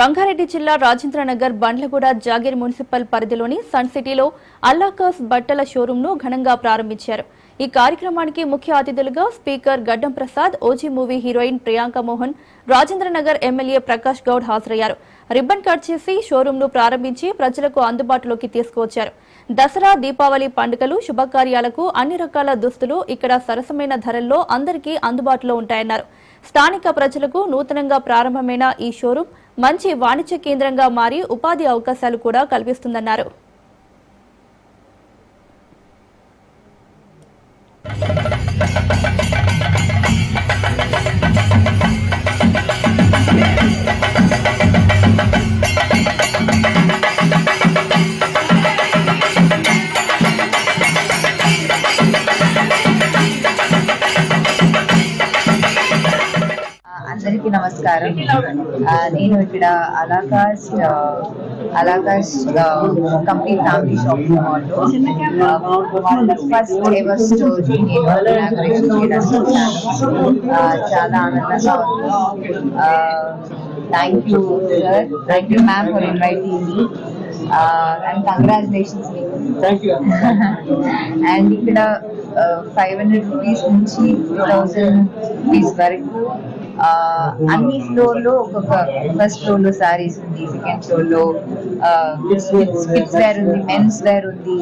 రంగారెడ్డి జిల్లా రాజేంద్రనగర్ బండ్లగూడ జాగిర్ మున్సిపల్ పరిధిలోని సన్ సిటీలో అల్లాకస్ బట్టల షోరూంను ఘనంగా ప్రారంభించారు. ఈ కార్యక్రమానికి ముఖ్య అతిథులుగా speaker Gaddam Prasad OG movie heroine Priyanka Mohan Rajendranagar MLA Prakash Goud హాజరయ్యారు. రిబ్బన్ కట్ చేసి షోరూంను ప్రారంభించి ప్రజలకు అందుబాటులోకి తీసుకువచ్చారు. దసరా దీపావళి పండుగలు శుభకార్యాలకు అన్ని రకాల దుస్తులు ఇక్కడ సరసమైన ధరల్లో అందరికీ అందుబాటులో ఉంటాయన్నారు. స్థానిక ప్రజలకు నూతనంగా ప్రారంభమైన ఈ షోరూం మంచి వాణిజ్య కేంద్రంగా మారి ఉపాధి అవకాశాలు కూడా కల్పిస్తుందన్నారు. అందరికీ నమస్కారం. నేను ఇక్కడ అలాకాస్ ఆ, అలాకాస్ ఆ, కంప్లీట్ ఫ్యామిలీ షాపింగ్ మాల్లో ఫస్ట్ ఎవర్ స్టోర్ నేను ఇనాగరేషన్ చేయడానికి వచ్చాను. ఆ, చాలా ఆనందంగా ఉంది. Thank you sir thank you ma'am for inviting me and congratulations మీకు అండ్ ఇక్కడ ఫైవ్ హండ్రెడ్ రూపీస్ నుంచి టూ థౌజండ్ రూపీస్ వరకు అన్ని ఫ్లోర్లో ఒక్కొక్క ఫస్ట్ ఫ్లోర్లో సారీస్ ఉంది సెకండ్ ఫ్లోర్లో కిడ్స్ వేర్ ఉంది మెన్స్ వేర్ ఉంది.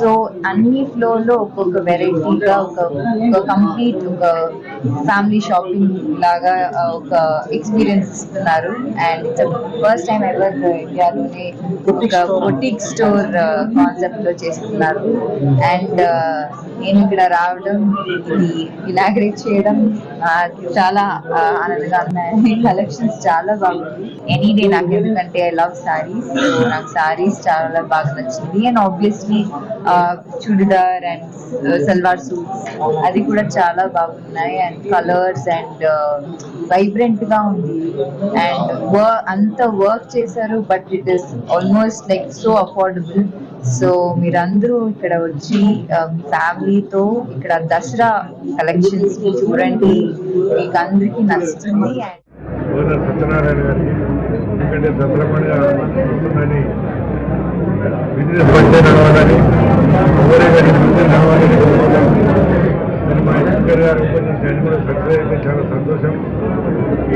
సో అన్ని ఫ్లోర్లో ఒక్కొక్క వెరైటీగా ఒక ఒక కంప్లీట్ ఒక ఫ్యామిలీ షాపింగ్ లాగా ఒక ఎక్స్పీరియన్స్ ఇస్తున్నారు. అండ్ ఫస్ట్ టైం ఎవర్ ఇండియాలోనే ఒక బొటిక్ స్టోర్ కాన్సెప్ట్లో చేస్తున్నారు. అండ్ నేను ఇక్కడ రావడం ఇది ఇనాగ్రేట్ చేయడం చాలా ఆనందంగా ఉన్నాయి. కలెక్షన్స్ చాలా బాగుంది ఎనీ డే నాకు ఎందుకంటే ఐ లవ్ సారీస్ నాకు సారీస్ చాలా బాగా నచ్చింది. And obviously churidar and salwar suits అది కూడా చాలా బాగున్నాయి. అండ్ కలర్స్ అండ్ వైబ్రెంట్గా ఉంది. అండ్ అంత వర్క్ చేశారు but it is almost like so affordable so మీరందరూ ఇక్కడ వచ్చి um, ఫ్యామిలీతో ఇక్కడ దసరా కలెక్షన్స్ని చూడండి. మీకు అందరికీ నచ్చుతుంది అండ్ సత్యనారాయణ గారికి ఎందుకంటే దసరా పండుగ బిజినెస్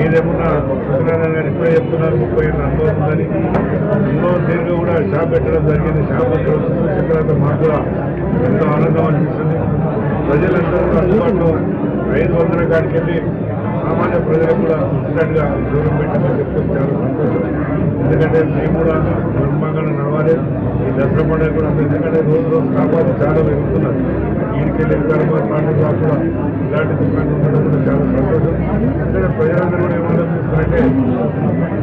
ఏదేమన్నా సత్యనారాయణ గారు ఇప్పుడే చెప్తున్నారు ముప్పై ఏళ్ళ అనుభవం ఉందని. ఎన్నో తీరుగా కూడా షాప్ పెట్టడం జరిగింది షాప్ పెట్టడం చూసిన తర్వాత మాకు కూడా ఎంతో ఆనందం అనిపిస్తుంది. ప్రజలందరూ కూడా అందుబాటులో ఐదు వందల కాడికి వెళ్ళి సామాన్య ప్రజలకు కూడా ఇన్స్టెంట్గా దూరం పెట్టమని చెప్తే ఎందుకంటే మేము కూడా బ్రహ్మాంగా నడవాలి. ఈ దసరా పండుగ కూడా ఎందుకంటే రోజు రోజు కాపాడు చాలా పెరుగుతున్నారు ఈడికి వెళ్ళిన తర్వాత పండుగ కూడా ఇలాంటి దుకాణం ఉండడం కూడా చాలా సంతోషం. ఎందుకంటే ప్రజలందరూ కూడా ఏమన్నా చూస్తారంటే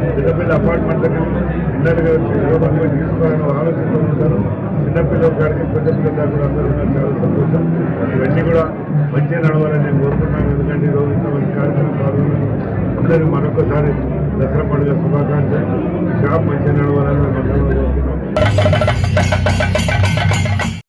చిన్నపిల్ల పెద్ద అపార్ట్మెంట్లకి ఇళ్ళకి వచ్చి తీసుకోవాలని ఆలోచిస్తూ ఉంటారు. చిన్నపిల్లల కాడికి పెద్దపిల్లల దాకా అందరూ చాలా సంతోషం. ఇవన్నీ కూడా మంచిగా నడవాలని నేను కోరుతున్నాను. ఎందుకంటే ఈ రోజు ఇంతమంది కార్యక్రమం పాల్గొని అందరూ మరొకసారి దసరా పండుగ శుభాకాంక్షలు. షాప్ మంచిగా నడవాలి.